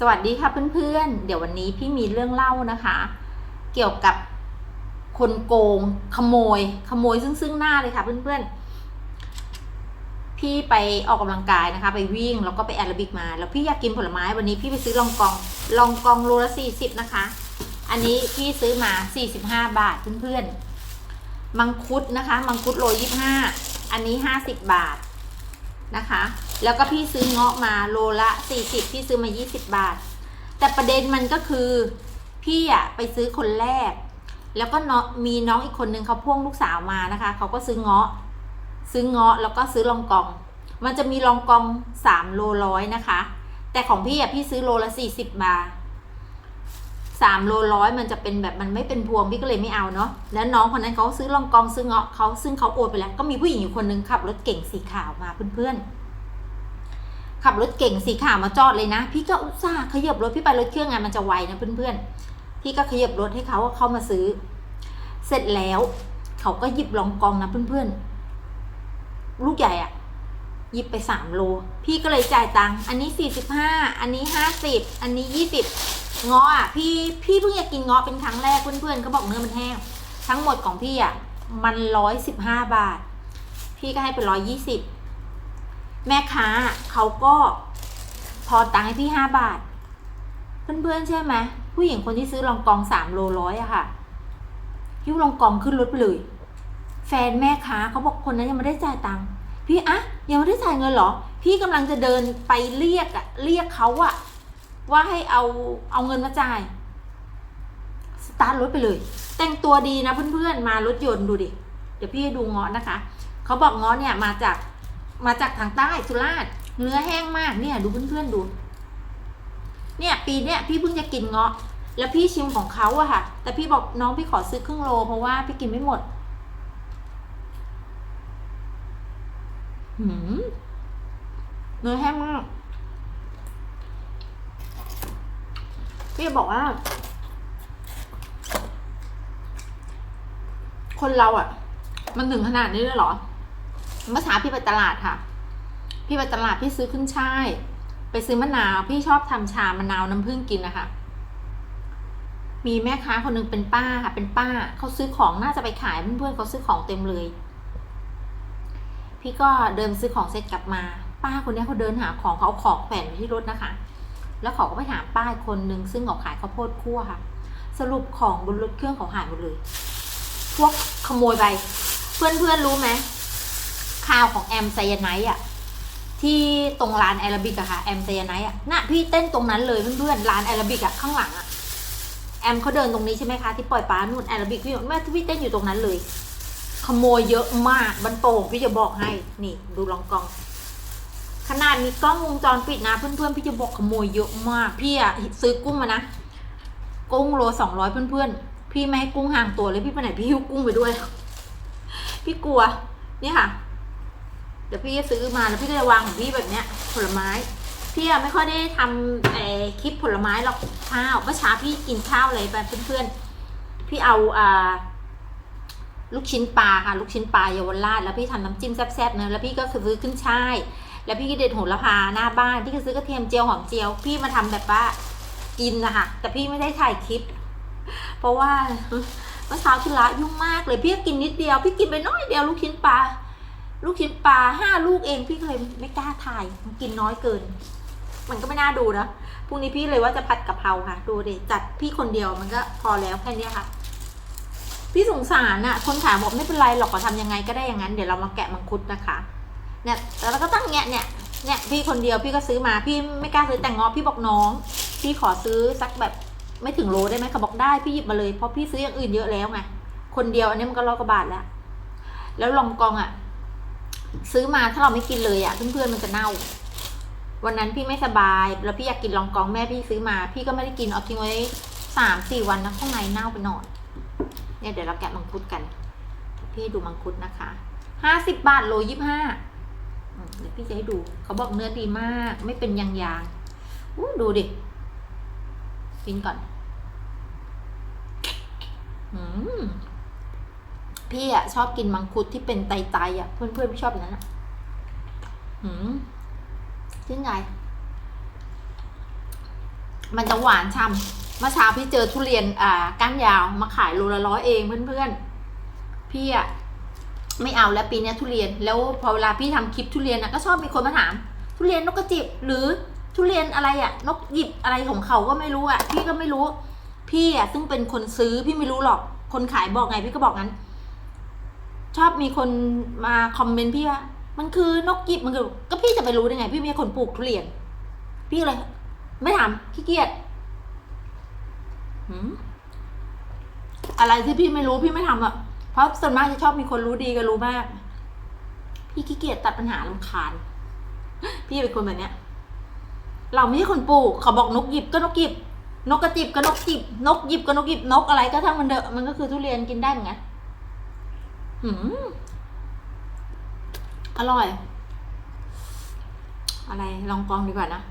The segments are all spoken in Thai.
สวัสดีค่ะเพื่อนๆ เดี๋ยววันนี้พี่มีเรื่องเล่านะคะ เกี่ยวกับคนโกงขโมย ขโมยซึ่งซึ่งหน้าเลยค่ะเพื่อนๆ พี่ไปออกกำลังกายนะคะ ไปวิ่งแล้วก็ไปแอโรบิกมา แล้วพี่อยากกินผลไม้วันนี้พี่ไปซื้อลองกองลองกองโลละสี่สิบนะคะ อันนี้พี่ซื้อมาสี่สิบห้าบาทเพื่อนๆ มังคุดนะคะ มังคุดโลยี่ห้าอันนี้ห้าสิบบาท นะคะ แล้วก็พี่ซื้อเงาะมาโลละ 40 พี่ซื้อมา 20 บาท แต่ประเด็นมันก็คือ พี่อะไปซื้อคนแรก แล้วก็เนาะมีน้องอีกคนนึงเขาพ่วงลูกสาวมานะคะ เขาก็ซื้อเงาะ ซื้อเงาะแล้วก็ซื้อลองกอง มันจะมีลองกอง3โลร้อยนะคะ แต่ของพี่อะพี่ซื้อโลละ 40 บาท สามโลร้อยมันจะเป็นแบบมันไม่เป็นพวงพี่ก็เลยไม่เอาเนาะแล้วน้องคนนั้นเขาซื้อลองกองซื้อเงาะเขาซึ่งเขาโอนไปแล้ว ก็มีผู้หญิงอยู่คนนึงขับรถเก่งสีขาวมาเพื่อนๆขับรถเก่งสีขาวมาจอดเลยนะ พี่ก็อุตส่าห์ขยับรถพี่ไปรถเครื่องไงมันจะไวนะเพื่อนๆ พี่ก็ขยับรถให้เขาเข้ามาซื้อ เสร็จแล้ว เขาก็หยิบลองกองนะเพื่อนๆ ลูกใหญ่อะ ยิบไปสามโล พี่ก็เลยจ่ายตังค์อันนี้สี่สิบห้าอันนี้ห้าสิบอันนี้ยี่สิบเงาะอะพี่พี่เพิ่งจะกินเงาะเป็นครั้งแรกเพื่อนๆเขาบอกเนื้อมันแห้ง ทั้งหมดของพี่อะมันร้อยสิบห้าบาท พี่ก็ให้ไปร้อยยี่สิบแม่ค้าเขาก็ทอนตังค์ให้พี่ห้าบาท เพื่อนๆใช่ไหมผู้หญิงคนที่ซื้อรองกองสามโลร้อยอะค่ะยิ้วรองกองขึ้นรถไปเลย แฟนแม่ค้าเขาบอกคนนั้นยังไม่ได้จ่ายตังค์พี่อะ ยังไม่ได้จ่ายเงินเหรอ พี่กำลังจะเดินไปเรียกอะเรียกเขาอะว่าให้เอาเอาเงินมาจ่าย สตาร์ทรถไปเลย แต่งตัวดีนะเพื่อนๆ มารถยนต์ดูดิ เดี๋ยวพี่ให้ดูเงาะนะคะ เขาบอกเงาะเนี่ยมาจากมาจากทางใต้สุราษฎร์เนื้อแห้งมากเนี่ยดูเพื่อนๆดู เนี่ยปีเนี้ยพี่เพิ่งจะกินเงาะ แล้วพี่ชิมของเขาอะค่ะ แต่พี่บอกน้องพี่ขอซื้อครึ่งโลเพราะว่าพี่กินไม่หมด หืม เนื้อแห้งมาก พี่บอกว่า คนเราอะ่ะ มันถึงขนาดนี้เลยเหรอ เมื่อเช้าพี่ไปตลาดค่ะ พี่ไปตลาดพี่ซื้อขึ้นช่าย ไปซื้อมะนาว พี่ชอบทำชามะนาวน้ำผึ้งกินนะคะมีแม่ค้าคนหนึงเป็นป้าค่ะ เป็นป้า เขาซื้อของน่าจะไปขายเพื่อนๆเขาซื้อของเต็มเลย พี่ก็เดินซื้อของเสร็จกลับมา ป้าคนนี้เขาเดินหาของเขาเอาของแขวนไว้ที่รถนะคะ แล้วเขาก็ไปหามป้าคนหนึ่งซึ่งเขาขายข้าวโพดคั่วค่ะ สรุปของบนรถเครื่องเขาหายหมดเลย พวกขโมยไป เพื่อนเพื่อนๆรู้ไหมข่าวของแอมไซยาไนท์อะที่ตรงร้านแอรบิกอะค่ะแอมไซยาไนท์อะน่ะพี่เต้นตรงนั้นเลยเพื่อนๆร้านแอรบิกอะข้างหลังอะแอมเขาเดินตรงนี้ใช่ไหมคะที่ปล่อยปลานู่นแอรบิกพี่แม่พี่เต้นอยู่ตรงนั้นเลย ขโมยเยอะมากบันโป่งพี่จะบอกให้ นี่ดูลองกอง ขนาดมีกล้องวงจรปิดนะเพื่อนๆพี่จะบอกขโมยเยอะมาก พี่อะซื้อกุ้งมานะกุ้งโลสองร้อยเพื่อนๆพี่ไม่ให้กุ้งห่างตัวเลยพี่ไปไหนพี่หิ้วกุ้งไปด้วย พี่กลัวเนี่ยค่ะ เดี๋ยวพี่จะซื้อมาแล้วพี่ก็จะวางของพี่แบบเนี้ย ผลไม้พี่อะไม่ค่อยได้ทำเอคลิปผลไม้หรอกข้าวเมื่อเช้าพี่กินข้าวอะไรไปเพื่อนๆพี่เอาอ่า ลูกชิ้นปลาค่ะ ลูกชิ้นปลาเยาวราชแล้วพี่ทำน้ำจิ้มแซ่บๆเนอะแล้วพี่ก็คือซื้อขึ้นช่าย แล้วพี่ก็เด็ดโหระพาหน้าบ้านพี่ก็ซื้อกระเทียมเจียวหอมเจียว พี่มาทำแบบว่ากินนะคะแต่พี่ไม่ได้ถ่ายคลิป เพราะว่าเมื่อเช้าธุระยุ่งมากเลยพี่ก็กินนิดเดียว พี่กินไปน้อยเดียวลูกชิ้นปลาลูกชิ้นปลาห้าลูกเองพี่เคยไม่กล้าถ่ายมันกินน้อยเกิน มันก็ไม่น่าดูนะพรุ่งนี้พี่เลยว่าจะผัดกะเพราค่ะ ดูเด็จัดพี่คนเดียวมันก็พอแล้วแค่นี้ค่ะ พี่สงสารน่ะคนขายบอกไม่เป็นไรหรอกก็ทำยังไงก็ได้อย่างนั้น เดี๋ยวเรามาแกะมังคุดนะคะเนี่ยแล้วเราก็ตั้งเนี้ยเนี่ยเนี่ยพี่คนเดียวพี่ก็ซื้อมาพี่ไม่กล้าซื้อแต่งงอพี่บอกน้อง พี่ขอซื้อสักแบบไม่ถึงโลได้ไหมเขาบอกได้พี่หยิบมาเลยเพราะพี่ซื้ออย่างอื่นเยอะแล้วไงคนเดียวอันนี้มันก็ร้อยกว่าบาทแล้ว แล้วลองกองอะ ซื้อมาถ้าเราไม่กินเลยอะเพื่อนๆมันจะเน่า วันนั้นพี่ไม่สบายแล้วพี่อยากกินลองกองแม่พี่ซื้อมา พี่ก็ไม่ได้กินเอาทิ้งไว้สามสี่วันนะข้างในเน่าไปหน่อย เนี่ยเดี๋ยวเราแกะมังคุดกัน พี่ให้ดูมังคุดนะคะห้าสิบบาทโลยี่ห้าเดี๋ยวพี่จะให้ดู เขาบอกเนื้อดีมาก ไม่เป็นยางยางอู้ดูดิกินก่อน อืมพี่อะชอบกินมังคุดที่เป็นไตๆอะเพื่อนๆพี่ชอบอย่างนั้นอะอืมชื่นใจมันจะหวานช่ำ เมื่อเช้าพี่เจอทุเรียนอ่าก้านยาวมาขายโลละร้อยเองเพื่อนๆ พี่อะไม่เอาแล้วปีนี้ทุเรียนแล้วพอเวลาพี่ทำคลิปทุเรียนอะก็ชอบมีคนมาถาม ทุเรียนนกกระจิบหรือทุเรียนอะไรอะนกหยิบอะไรของเขาก็ไม่รู้อะพี่ก็ไม่รู้ พี่อะซึ่งเป็นคนซื้อพี่ไม่รู้หรอก คนขายบอกไงพี่ก็บอกงั้น ชอบมีคนมาคอมเมนต์พี่ว่ามันคือนกหยิบมันคือก็พี่จะไปรู้ได้ไง พี่ไม่ใช่คนปลูกทุเรียน พี่เลยไม่ถามขี้เกียจ อะไรที่พี่ไม่รู้พี่ไม่ทำอะ เพราะส่วนมากจะชอบมีคนรู้ดีกับรู้มาก พี่ขี้เกียจตัดปัญหาลำคาญ พี่เป็นคนแบบเนี้ย เราไม่ใช่คนปลูกเขาบอกนกหยิบก็นกหยิบ นกกระจิบก็นกจิบ นกหยิบก็นกหยิบ นกอะไรก็ทั้งมันเดอะมันก็คือทุเรียนกินได้เหมือนกันหืมอร่อย อะไรลองกองดีกว่านะ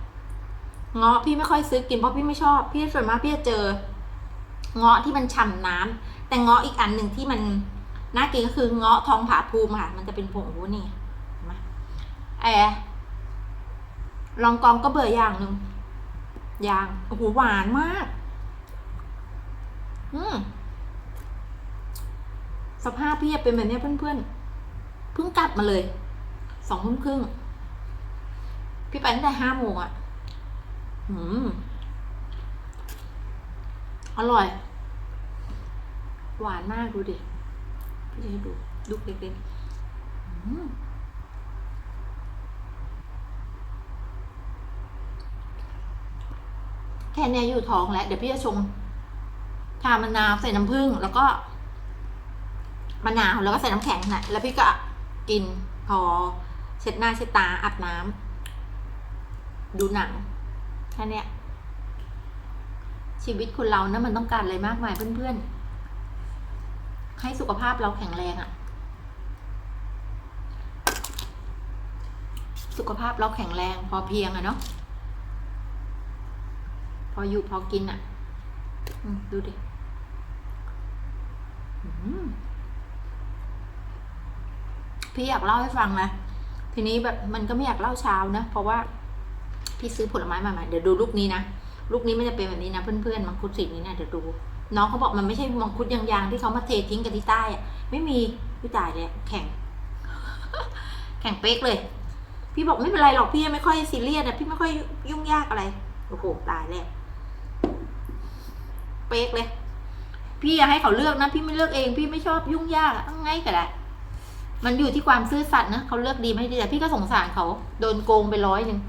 เงาะพี่ไม่ค่อยซื้อกินเพราะพี่ไม่ชอบ พี่ส่วนมากพี่จะเจอ เงาะที่มันฉ่ำน้ำแต่เงาะอีกอันหนึ่งที่มันน่ากินก็คือเงาะทองผาภูมิค่ะ มันจะเป็นผงวูนี่เห็นไหมแอลองกองก็เบื่ออย่างหนึ่งอย่างโอ้โหหวานมาก อืมสภาพพี่เป็นแบบนี้เพื่อนๆเพิ่งกลับมาเลยสองทุ่มครึ่งพี่ไปตั้งแต่ห้าโมงอะ่ะ อืม อร่อย หวานมากดูดิพี่จะให้ดูลูกเล็กๆอืมแค่เนี้ยอยู่ท้องแล้ว เดี๋ยวพี่จะชงชามะนาวใส่น้ำผึ้งแล้วก็มะนาวแล้วก็ใส่น้ำแข็งนะแล้วพี่ก็กินพอเช็ดหน้าเช็ดตาอาบน้ำดูหนังแค่เนี้ย ชีวิตคนเรานะมันต้องการอะไรมากมายเพื่อนๆ ให้สุขภาพเราแข็งแรงอะสุขภาพเราแข็งแรงพอเพียงอะเนาะพออยู่พอกินอะอดูดิพี่อยากเล่าให้ฟังนะ ทีนี้แบบมันก็ไม่อยากเล่าเช้านะ เพราะว่าพี่ซื้อผลไม้มาใหม่เดี๋ยวดูลูกนี้นะ ลูกนี้มันจะเป็นแบบนี้นะ เพื่อนๆมังคุดสีนี้นะเดี๋ยวดู น้องเขาบอกมันไม่ใช่มังคุดยางๆที่เขามาเททิ้งกันที่ใต้อะไม่มีพี่จ่ายเลยแข็งแข็งเป๊กเลย พี่บอกไม่เป็นไรหรอกพี่ไม่ค่อยซีเรียสนะพี่ไม่ค่อยยุ่งยากอะไรโอ้โหตายแล้วเป๊กเลย พี่อยากให้เขาเลือกนะ พี่ไม่เลือกเอง พี่ไม่ชอบยุ่งยากอะเอาไงก็ได้มันอยู่ที่ความซื่อสัตย์นะเขาเลือกดีไม่ดีแต่พี่ก็สงสารเขาโดนโกงไปร้อยหนึ่ง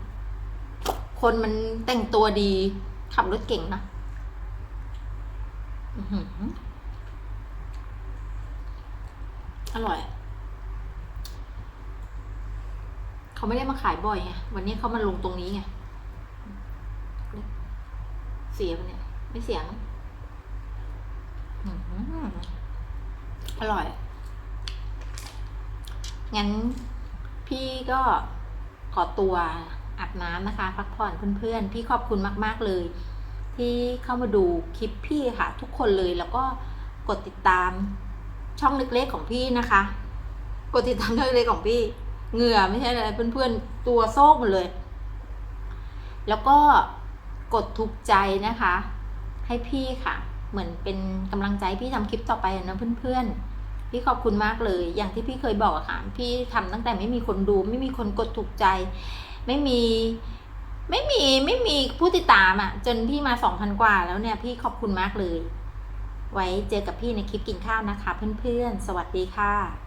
คนมันแต่งตัวดี ขับรถเก่งนะอร่อย เขาไม่ได้มาขายบ่อยไง วันนี้เขามาลงตรงนี้ไง เสียปะเนี่ย ไม่เสียงอร่อย งั้นพี่ก็ขอตัว อาบน้ำนะคะ พักผ่อนเพื่อนๆ พี่ขอบคุณมากๆเลย ที่เข้ามาดูคลิปพี่ค่ะ ทุกคนเลยแล้วก็กดติดตามช่องเล็กๆของพี่นะคะ กดติดตามช่องเล็กๆของพี่เหงื่อไม่ใช่อะไรเพื่อนๆตัวโซกหมดเลย แล้วก็กดถูกใจนะคะ ให้พี่ค่ะ เหมือนเป็นกำลังใจพี่ทำคลิปต่อไปนะเพื่อนๆ พี่ขอบคุณมากเลย อย่างที่พี่เคยบอกอะค่ะ พี่ทำตั้งแต่ไม่มีคนดู ไม่มีคนกดถูกใจ ไม่มีไม่มีไม่มีผู้ติดตามอะจนพี่มาสองพันกว่าแล้วเนี่ยพี่ขอบคุณมากเลย ไว้เจอกับพี่ในคลิปกินข้าวนะคะ เพื่อนๆ สวัสดีค่ะ